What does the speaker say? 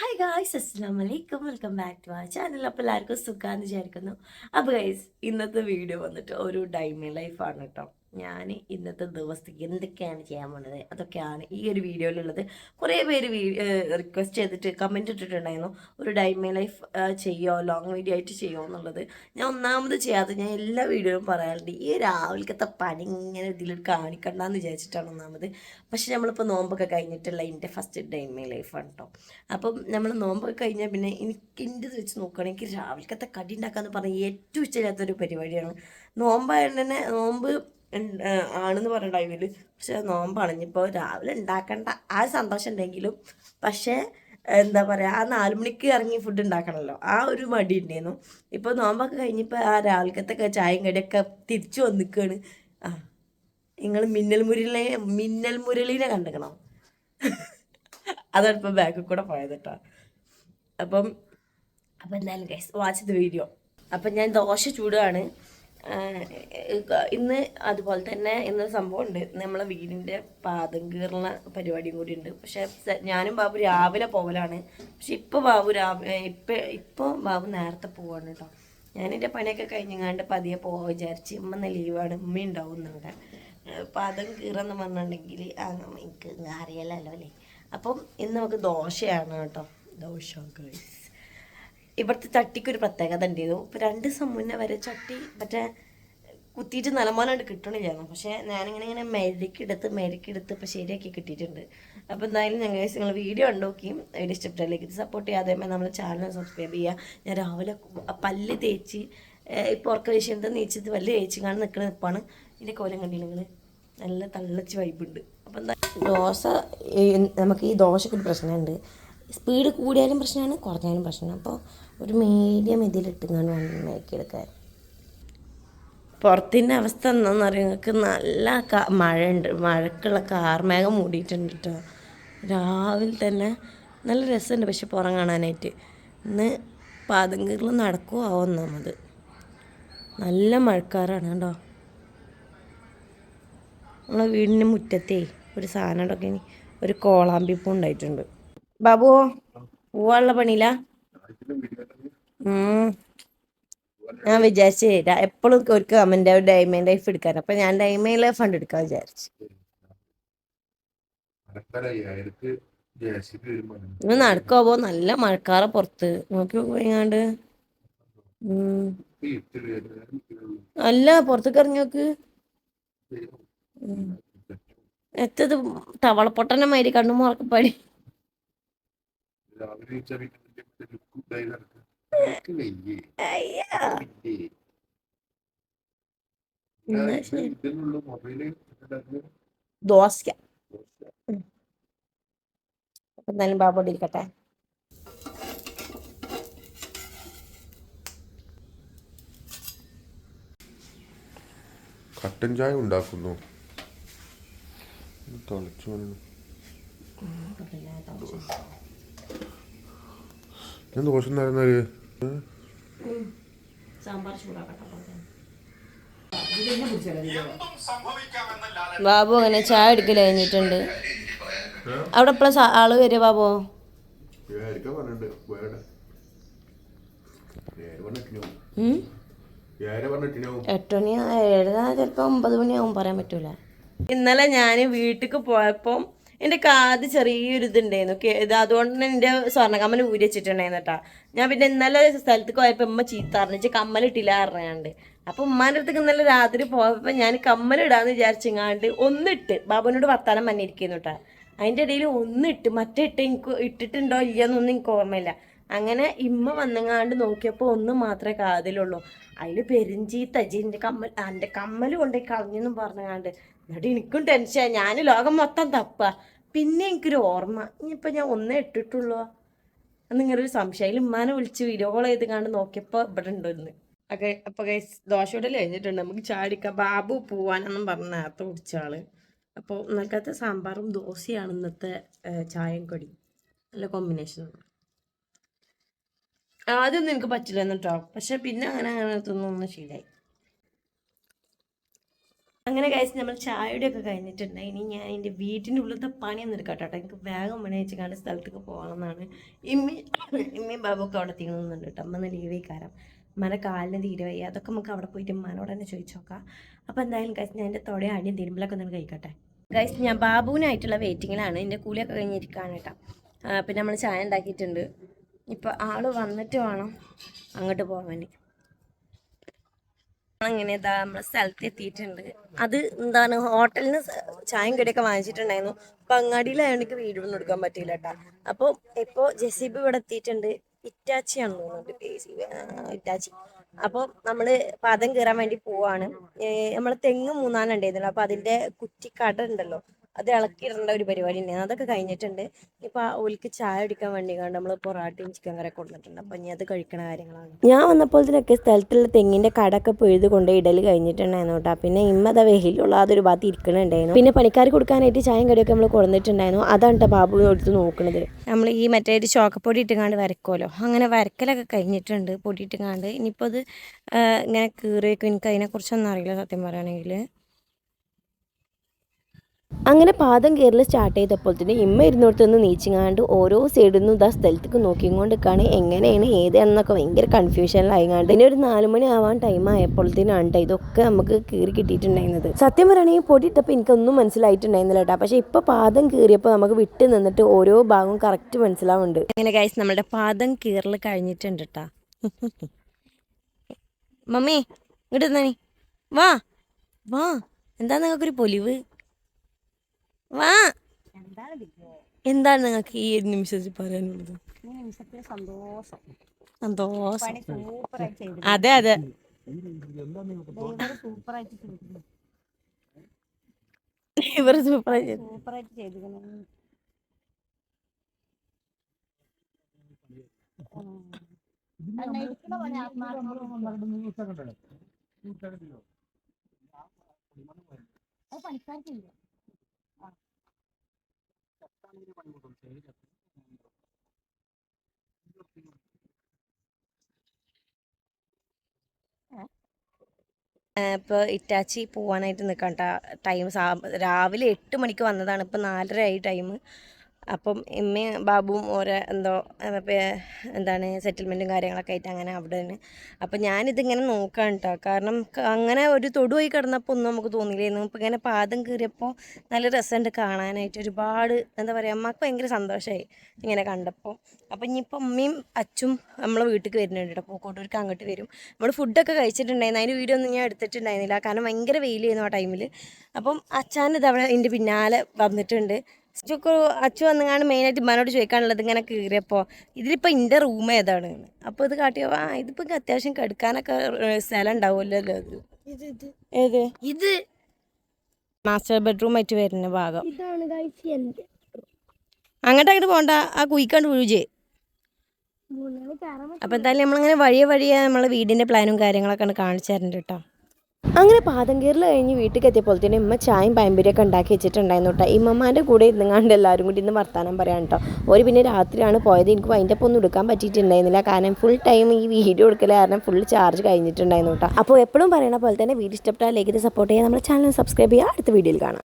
Hi guys അസ്സാം വലൈക്കും welcome back to ആ ചാനൽ അപ്പോൾ എല്ലാവർക്കും സുഖമാണെന്ന് വിചാരിക്കുന്നു. അപ്പോൾ ഗൈസ് ഇന്നത്തെ വീഡിയോ വന്നിട്ട് ഒരു ഡൈമി ലൈഫാണ് കേട്ടോ. ഞാൻ ഇന്നത്തെ ദിവസത്തേക്ക് എന്തൊക്കെയാണ് ചെയ്യാൻ പോണത്? അതൊക്കെയാണ് ഈ ഒരു വീഡിയോയിലുള്ളത്. കുറേ പേര് റിക്വസ്റ്റ് ചെയ്തിട്ട് കമന്റ് ഇട്ടിട്ടുണ്ടായിരുന്നു. ഒരു ഡൈമി ലൈഫ് ചെയ്യോ? ലോങ് വീഡിയോ ആയിട്ട് ചെയ്യുമോ എന്നുള്ളത്. ഞാൻ ഒന്നാമത് ചെയ്യാതെ ഞാൻ എല്ലാ വീഡിയോയിലും പറയാറുണ്ട്. ഈ രാവിലത്തെ പണി ഇങ്ങനെ ഇതിൽ കാണിക്കണ്ടെന്ന് വിചാരിച്ചിട്ടാണ് ഒന്നാമത്. പക്ഷെ നമ്മളിപ്പോൾ നോമ്പൊക്കെ കഴിഞ്ഞിട്ടുള്ള എന്റെ ഫസ്റ്റ് ഡൈമി ലൈഫാണ് കേട്ടോ അപ്പം നമ്മൾ നോമ്പൊക്കെ കഴിഞ്ഞാൽ പിന്നെ എനിക്ക് എന്റെ വെച്ച് നോക്കുകയാണെങ്കിൽ രാവിലത്തെ കടി ഉണ്ടാക്കാമെന്ന് പറഞ്ഞാൽ ഏറ്റവും ഇഷ്ടമില്ലാത്തൊരു പരിപാടിയാണ്. നോമ്പായതുകൊണ്ട് തന്നെ നോമ്പ് ആണെന്ന് പറഞ്ഞ ടൈമിൽ പക്ഷെ നോമ്പാണ്. ഇനിയിപ്പോൾ രാവിലെ ഉണ്ടാക്കേണ്ട ആ സന്തോഷം ഉണ്ടെങ്കിലും പക്ഷേ എന്താ പറയുക ആ നാല് മണിക്ക് ഇറങ്ങി ഫുഡ് ഉണ്ടാക്കണമല്ലോ ആ ഒരു മടി ഉണ്ടായിരുന്നു ഇപ്പോൾ നോമ്പൊക്കെ കഴിഞ്ഞപ്പോൾ ആ രാവിലത്തെ ചായയും കടിയൊക്കെ തിരിച്ചു വന്നിക്കാണ്. ആ നിങ്ങൾ മിന്നൽ മുരളിനെ മിന്നൽ മുരളിനെ കണ്ടുക്കണം? അതാണ് ഇപ്പോൾ ബാക്കിൽ കൂടെ പോയത് കേട്ടോ അപ്പം അപ്പം എന്തായാലും വാച്ച് ദ വീഡിയോ അപ്പം ഞാൻ ദോശ ചൂടാണ്. ഇന്ന് അതുപോലെ തന്നെ ഇന്ന് സംഭവം ഉണ്ട്. നമ്മളെ വീടിന്റെ പാദം കീറുന്ന പരിപാടിയും കൂടി ഉണ്ട്. പക്ഷെ ഞാനും ബാബു രാവിലെ പോകലാണ് പക്ഷെ ഇപ്പോൾ ബാബു രാവിലെ ഇപ്പം ഇപ്പോൾ ബാബു നേരത്തെ പോവാണ് കേട്ടോ. ഞാനെന്റെ പണിയൊക്കെ കഴിഞ്ഞങ്ങാണ്ട് പതിയെ പോകാൻ വിചാരിച്ച് ഉമ്മ ഇന്ന് ലീവാണ്. ഉമ്മ ഉണ്ടാവും ഇവിടെ. പാദം കീറെന്ന് പറഞ്ഞിട്ടുണ്ടെങ്കിൽ എനിക്ക് അറിയാലോ അല്ലേ? അപ്പം ഇന്ന് നമുക്ക് ദോശയാണ് കേട്ടോ. ദോശ ഗൈസ് ഇവിടുത്തെ ചട്ടിക്ക് ഒരു പ്രത്യേകത ഉണ്ടായിരുന്നു. ഇപ്പം രണ്ട് ദിവസം മുന്നേ വരെ ചട്ടി മറ്റേ കുത്തിയിട്ട് നിലമോലാണ്ട് കിട്ടണില്ലായിരുന്നു. പക്ഷെ ഞാനിങ്ങനെ ഇങ്ങനെ മെരുക്കെടുത്ത് മെരുക്കെടുത്ത് ഇപ്പം ശരിയാക്കി കിട്ടിയിട്ടുണ്ട്. അപ്പോൾ എന്തായാലും ഞങ്ങൾ നിങ്ങൾ വീഡിയോ ഉണ്ടോക്കിയും വീഡിയോ ഇഷ്ടപ്പെട്ടിലേക്ക് സപ്പോർട്ട് ചെയ്യാതെ നമ്മുടെ ചാനൽ സബ്സ്ക്രൈബ് ചെയ്യുക ഞാൻ രാവിലെ പല്ല് തേച്ച് ഇപ്പോൾ ഉറക്ക വിഷയത്തെ നീച്ചത് പല്ല് തേച്ച് കാണാൻ നിൽക്കുന്ന നിപ്പാണ്. ഇതിന്റെ കോലം കണ്ടില്ല നിങ്ങൾ നല്ല തള്ളച്ച് വൈബുണ്ട് അപ്പം എന്താ ദോശ നമുക്ക് ഈ ദോശയ്ക്ക് ഒരു പ്രശ്നമുണ്ട്. സ്പീഡ് കൂടിയാലും പ്രശ്നമാണ് കുറഞ്ഞാലും പ്രശ്നമാണ്. അപ്പോൾ ഒരു മീഡിയം ഇതിലിട്ടുകൊണ്ട് വേണം മേക്കിയെടുക്കാൻ പുറത്തിന്റെ അവസ്ഥ എന്താണെന്ന് അറിയാം? നിങ്ങൾക്ക് നല്ല മഴ ഉണ്ട് മഴക്കുള്ള കാർമേഘം മൂടിയിട്ടുണ്ട് കേട്ടോ രാവിലെ തന്നെ നല്ല രസമുണ്ട് പക്ഷെ പുറം കാണാനായിട്ട്. ഇന്ന് പാതങ്കീറിൽ നടക്കുമോ ആവും ഒന്നാമത്. നല്ല മഴക്കാറാണ് കേട്ടോ നമ്മളെ വീടിന്റെ മുറ്റത്തേ ഒരു സാധനം ഉണ്ടൊക്കെ ഒരു കോളാമ്പിപ്പൂ ഉണ്ടായിട്ടുണ്ട് ബാബുവോ പോവാനുള്ള പണിയില്ല. ഞാൻ വിചാരിച്ചേ എപ്പോഴും ഒരു കമന്റ് ഡൈമണ്ട് ലൈഫ് എടുക്കാൻ. അപ്പൊ ഞാൻ ഡൈമണ്ട് ലൈഫ് ഫണ്ട് എടുക്കാൻ വിചാരിച്ചു. ഇന്ന് നടക്കുവാ പോ നല്ല മഴക്കാറ പുറത്ത്. നോക്കി പോയിങ്ങാണ്ട് അല്ല പുറത്തേക്ക് ഇറങ്ങി നോക്ക്. ഉം. എത്തത് തവളപ്പൊട്ടനെ മാതിരി കണ്ണു രാവിലെ ഈ ചെറിയ മറ്റേ ലുക്ക് ഇതായി നടക്കും. എനിക്ക് വയ്യേ. അയ്യാ വയ്യേ. എന്നാ ഞാൻ ശരി. ഇതിനുള്ള മൊബൈൽ ഇട്ടിട്ടുണ്ടായിരുന്നു. ദോശ അപ്പൊ എന്തായാലും ബാബോടെ ഇരിക്കട്ടെ കട്ടൻ ചായ ഉണ്ടാക്കുന്നു തിളച്ചു വന്നു. ഞാൻ ദോശ ചൂടാക്കട്ടെ ബാബു അങ്ങനെ ചായ എടുക്കൽ കഴിഞ്ഞിട്ടുണ്ട്. അവിടെ എപ്പോഴും ആൾ വരിക ബാബു? എട്ടുമണി Hmm? ഏഴര ചിലപ്പോൾ ഒമ്പത് മണിയാവും പറയാൻ പറ്റൂല. ഇന്നലെ ഞാൻ വീട്ടിലേക്ക് പോയപ്പോൾ എന്റെ കാത് ചെറിയൊരു ഇതുണ്ടായിരുന്നു. ഇത് അതുകൊണ്ട് തന്നെ എന്റെ സ്വർണക്കമ്മൽ ഊരി വെച്ചിട്ടുണ്ടായിരുന്നു കേട്ടോ. ഞാൻ പിന്നെ ഇന്നലെ സ്ഥലത്ത് പോയപ്പോൾ ഉമ്മ ചീത്ത അറിഞ്ഞിച്ച് കമ്മലിട്ടില്ല അറിയാണ്ട് അപ്പോൾ ഉമ്മാന്റെ അടുത്തേക്ക് ഇന്നലെ രാത്രി പോയപ്പോൾ ഞാൻ കമ്മലിടാന്ന് വിചാരിച്ചിങ്ങാണ്ട് ഒന്നിട്ട് ബാബുവിനോട് വർത്താനം പറഞ്ഞിരിക്കുന്നു കേട്ടോ. അതിന്റെ ഇടയിൽ ഒന്നിട്ട് മറ്റേ ഇട്ട് എനിക്ക് ഇട്ടിട്ടുണ്ടോ ഇല്ലയെന്നൊന്നും എനിക്ക് ഓർമ്മയില്ല. അങ്ങനെ ഇമ്മ വന്നങ്ങാണ്ട് നോക്കിയപ്പോൾ ഒന്നും മാത്രമേ കാതിലുള്ളൂ. അതിൽ പെരിഞ്ചീത്ത ജിന്റെ കമ്മൽ എന്റെ കമ്മൽ കൊണ്ടുപോയി കളഞ്ഞെന്നും പറഞ്ഞങ്ങാണ്ട്. എന്നിട്ട് എനിക്കും ടെൻഷൻ ഞാൻ ലോകം മൊത്തം തപ്പുക പിന്നെ എനിക്കൊരു ഓർമ്മ. ഇനിയിപ്പോൾ ഞാൻ ഒന്നേ ഇട്ടിട്ടുള്ളൂ. എന്നിങ്ങനെ ഒരു സംശയം. അതിൽ ഉമ്മാനെ വിളിച്ച് വീഡിയോ കോൾ ചെയ്ത് കണ്ട് നോക്കിയപ്പോൾ ഇവിടെ ഉണ്ടെന്ന് ഒക്കെ അപ്പോൾ കൈസ് ദോശയോടെ കഴിഞ്ഞിട്ടുണ്ട്. നമുക്ക് ചാടിക്കാം. ബാബു പോവാനെന്നും പറഞ്ഞ നേരത്തെ കുടിച്ച ആൾ. അപ്പോൾ ഇന്നലത്തെ സാമ്പാറും ദോശയാണ് ഇന്നത്തെ ചായം കടി നല്ല കോമ്പിനേഷനാണ് ആദ്യമൊന്നും എനിക്ക് പറ്റില്ല കേട്ടോ പക്ഷെ പിന്നെ അങ്ങനെ അങ്ങനെ തിന്നൊന്നും ശീലമായി അങ്ങനെ കഴിച്ച് നമ്മൾ ചായയുടെ ഒക്കെ കഴിഞ്ഞിട്ടുണ്ട്. ഇനി ഞാൻ എന്റെ വീട്ടിന്റെ ഉള്ളിലത്തെ പണിയൊന്നും എടുക്കാം കേട്ടോ എനിക്ക് വേഗം പണി കണ്ട സ്ഥലത്തേക്ക് പോകണമെന്നാണ് ഇമ്മി ഇമ്മി ബാബൊക്കെ അവിടെ തീർന്നുണ്ട് കേട്ടോ അമ്മ ലീവ് കാരണം മന കാലിന് തീരെ വയ്യ. അതൊക്കെ നമുക്ക് അവിടെ പോയിട്ട് ഉമ്മാനോട് തന്നെ ചോദിച്ചു നോക്കാം. അപ്പോൾ എന്തായാലും കഴിച്ച് ഞാൻ എന്റെ തൊടയും ആടിയും തിരുമ്പലൊക്കെ ഒന്ന് കഴിക്കട്ടെ. ഗൈസ് ഞാൻ ബാബുവിനായിട്ടുള്ള വെയിറ്റിങ്ങിലാണ് എന്റെ കൂലിയൊക്കെ കഴിഞ്ഞിരിക്കുകയാണ് കേട്ടോ പിന്നെ നമ്മൾ ചായ ഉണ്ടാക്കിയിട്ടുണ്ട്. ഇപ്പോൾ ആൾ വന്നിട്ട് വേണം അങ്ങോട്ട് പോകാൻ അങ്ങനെ ഇതാ നമ്മളെ സ്ഥലത്ത് എത്തിയിട്ടുണ്ട്. അത് എന്താണ് ഹോട്ടലിന് ചായയും കടിയൊക്കെ വാങ്ങിച്ചിട്ടുണ്ടായിരുന്നു. അപ്പം അങ്ങാടിയിലായതുകൊണ്ട് എനിക്ക് വീഡിയോ ഒന്നും എടുക്കാൻ പറ്റിയില്ല കേട്ടോ അപ്പോൾ ഇപ്പോൾ ജെസിബി ഇവിടെ എത്തിയിട്ടുണ്ട്. ഇറ്റാച്ചിയാണ് തോന്നുന്നുണ്ട്. ഇറ്റാച്ചി. അപ്പോൾ നമ്മൾ പാദം കയറാൻ വേണ്ടി പോവാണ്. നമ്മൾ തെങ്ങ് മൂന്നാലെണ്ണം ഉണ്ടായിരുന്നല്ലോ അപ്പോൾ അതിന്റെ കുറ്റിക്കട ഉണ്ടല്ലോ. അത് ഇളക്കിയിടേണ്ട ഒരു പരിപാടി ഉണ്ടായിരുന്നു അതൊക്കെ കഴിഞ്ഞിട്ടുണ്ട്. ഇപ്പൊ ഓൽക്ക് ചായ കുടിക്കാൻ വേണ്ടി കണ്ട് നമ്മൾ പൊറാട്ടയും ചിക്കൻ കറി കൊടുത്തിട്ടുണ്ട് അപ്പൊ ഇനി അത് കഴിക്കണ കാര്യങ്ങളാണ്. ഞാൻ വന്നപ്പോൾ ഇതിനൊക്കെ സ്ഥലത്തുള്ള തെങ്ങിന്റെ കടൊക്കെ പൊഴുത് കൊണ്ട് ഇടൽ കഴിഞ്ഞിട്ടുണ്ടായിരുന്നു കേട്ടോ. പിന്നെ ഇമ്മത വെയിലുള്ള അതൊരു ഭാഗത്ത് ഇരിക്കണുണ്ടായിരുന്നു. പിന്നെ പണിക്കാർ കൊടുക്കാനായിട്ട് ചായയും കടിയൊക്കെ നമ്മൾ കൊടുത്തിട്ടുണ്ടായിരുന്നു അതാണ് കേട്ടോ ബാബു എടുത്ത് നോക്കുന്നത് നമ്മൾ ഈ മറ്റേ ഒരു ചോക്കപ്പൊടി ഇട്ടുകാണ്ട് വരക്കുമല്ലോ അങ്ങനെ വരക്കലൊക്കെ കഴിഞ്ഞിട്ടുണ്ട്. പൊടി ഇട്ടുകാണ്ട് ഇനിയിപ്പോൾ അത് ഇങ്ങനെ കീറിയൊക്കെ. എനിക്ക് അതിനെക്കുറിച്ചൊന്നും അറിയില്ല സത്യം പറയുകയാണെങ്കിൽ അങ്ങനെ പാദം കയറൽ സ്റ്റാർട്ട് ചെയ്തപ്പോൾ തന്നെ ഇമ്മ ഇരുന്നോടത്ത് നിന്ന് നീച്ചിങ്ങാണ്ട് ഓരോ സൈഡിൽ നിന്നും ഇതാ സ്ഥലത്തേക്ക് നോക്കിക്കൊണ്ടിരിക്കുകയാണ് എങ്ങനെയാണ് ഏതാണെന്നൊക്കെ ഭയങ്കര കൺഫ്യൂഷനിലായിങ്ങാണ്ട് ഇനി ഒരു നാല് മണി ആവാൻ ടൈം ആയപ്പോഴത്തേനാണ് ട്ടോ ഇതൊക്കെ നമുക്ക് കീറി കിട്ടിയിട്ടുണ്ടായിരുന്നത്. സത്യം പറയുകയാണെങ്കിൽ പൊടി ഇട്ടപ്പോൾ എനിക്കൊന്നും മനസ്സിലായിട്ടുണ്ടായിരുന്നില്ല കേട്ടോ പക്ഷേ ഇപ്പോൾ പാദം കീറിയപ്പോൾ നമുക്ക് വിട്ട് നിന്നിട്ട് ഓരോ ഭാഗവും കറക്റ്റ് മനസ്സിലാവുന്നുണ്ട്. അങ്ങനെ ഗൈസ് നമ്മുടെ പാദം കീറൽ കഴിഞ്ഞിട്ടുണ്ട് കേട്ടോ മമ്മി ഇങ്ങോട്ട് നീ. വാ വാ. എന്താ നിങ്ങൾക്കൊരു പൊലിവ്? വാ. എന്താണ് നിങ്ങൾക്ക് ഈ ഒരു നിമിഷത്തിൽ പറയാനുള്ളത്? സന്തോഷം. സൂപ്പറായിട്ട് അതെ അതെ. ഡ്രൈവർ സൂപ്പറായിട്ട് ചെയ്തു ഇവർ ചെയ്തിരിക്കുന്നു അത് ഇപ്പോൾ ഇറ്റാച്ചി പോവാനായിട്ട് നിൽക്കാം ടൈം രാവിലെ എട്ട് മണിക്ക് വന്നതാണ്. ഇപ്പോൾ നാലര ആയി ടൈം അപ്പം ഇമ്മയും ബാബുവും ഓരോ എന്തോ എന്താണ് സെറ്റിൽമെന്റും കാര്യങ്ങളൊക്കെ ആയിട്ട് അങ്ങനെ അവിടെ തന്നെ അപ്പം ഞാനിതിങ്ങനെ നോക്കാം കേട്ടോ കാരണം അങ്ങനെ ഒരു തൊടുപോയി കിടന്നപ്പോൾ ഒന്നും നമുക്ക് തോന്നിയില്ലായിരുന്നു. ഇപ്പം ഇങ്ങനെ പാദം കീറിയപ്പോൾ നല്ല രസമുണ്ട് കാണാനായിട്ട്. ഒരുപാട് എന്താ പറയുക അമ്മയ്ക്ക് ഭയങ്കര സന്തോഷമായി ഇങ്ങനെ കണ്ടപ്പോൾ അപ്പം ഇനിയിപ്പോൾ അമ്മയും അച്ഛനും നമ്മളെ വീട്ടിൽ വരുന്നുണ്ട് കേട്ടോ പൂക്കോട്ടൂർക്ക് അങ്ങോട്ട് വരും. നമ്മൾ ഫുഡൊക്കെ കഴിച്ചിട്ടുണ്ടായിരുന്നു. അതിന് വീഡിയോ ഒന്നും ഞാൻ എടുത്തിട്ടുണ്ടായിരുന്നില്ല. കാരണം ഭയങ്കര വെയിലായിരുന്നു ആ ടൈമിൽ അപ്പം അച്ഛൻ ഇത് അവിടെ പിന്നാലെ വന്നിട്ടുണ്ട്. അച്ഛക്ക് അച്ചു വന്നുകാണ്ട് മെയിനായിട്ട് ഉമ്മാനോട് ചോദിക്കാനുള്ളത് ഇങ്ങനെ കീറിയപ്പോൾ ഇതിലിപ്പോൾ എന്റെ റൂം ഏതാണ്? അപ്പോൾ ഇത് കാട്ടിയപ്പോൾ ആ ഇതിപ്പോൾ അത്യാവശ്യം കെടുക്കാനൊക്കെ സ്ഥലം ഉണ്ടാവുമല്ലോ അത് ഏത്? ഇത്. മാസ്റ്റർ ബെഡ്റൂം ആയിട്ട് വരുന്ന ഭാഗം. അങ്ങോട്ട് അങ്ങോട്ട് പോകണ്ട ആ കുയിക്കാണ്ട് മൂന്നാൽ അപ്പോൾ എന്തായാലും നമ്മളിങ്ങനെ വഴിയെ വഴിയെ നമ്മളെ വീടിന്റെ പ്ലാനും കാര്യങ്ങളൊക്കെ കാണിച്ചു തരണ്ട് കേട്ടോ അങ്ങനെ പാദം കീറൽ കഴിഞ്ഞ് വീട്ടിൽ എത്തിയപ്പോൾ തന്നെ ഉമ്മ ചായയും പയമ്പരിയൊക്കെ ഉണ്ടാക്കി വെച്ചിട്ടുണ്ടായിരുന്നു കേട്ടോ. ഇമ്മമാന്റെ കൂടെ ഇരുന്നുങ്ങാണ്ട് എല്ലാവരും കൂടി ഇന്ന് വർത്താനം പറയാൻ കേട്ടോ. ഒരു പിന്നെ രാത്രിയാണ് പോയത്. എനിക്ക് അതിന്റെ ഒപ്പം ഒന്നും എടുക്കാൻ പറ്റിയിട്ടുണ്ടായിരുന്നില്ല. കാരണം ഫുൾ ടൈം ഈ വീഡിയോ എടുക്കല കാരണം ഫുൾ ചാർജ് കഴിഞ്ഞിട്ടുണ്ടായിരുന്നു കേട്ടോ. അപ്പോൾ എപ്പോഴും പറയണ പോലെ തന്നെ വീഡിയോ ഇഷ്ടപ്പെട്ടാൽ ലൈക്ക് സപ്പോർട്ട് ചെയ്യാൻ നമ്മുടെ ചാനൽ സബ്സ്ക്രൈബ് ചെയ്യുക. അടുത്ത വീഡിയോയിൽ കാണാം.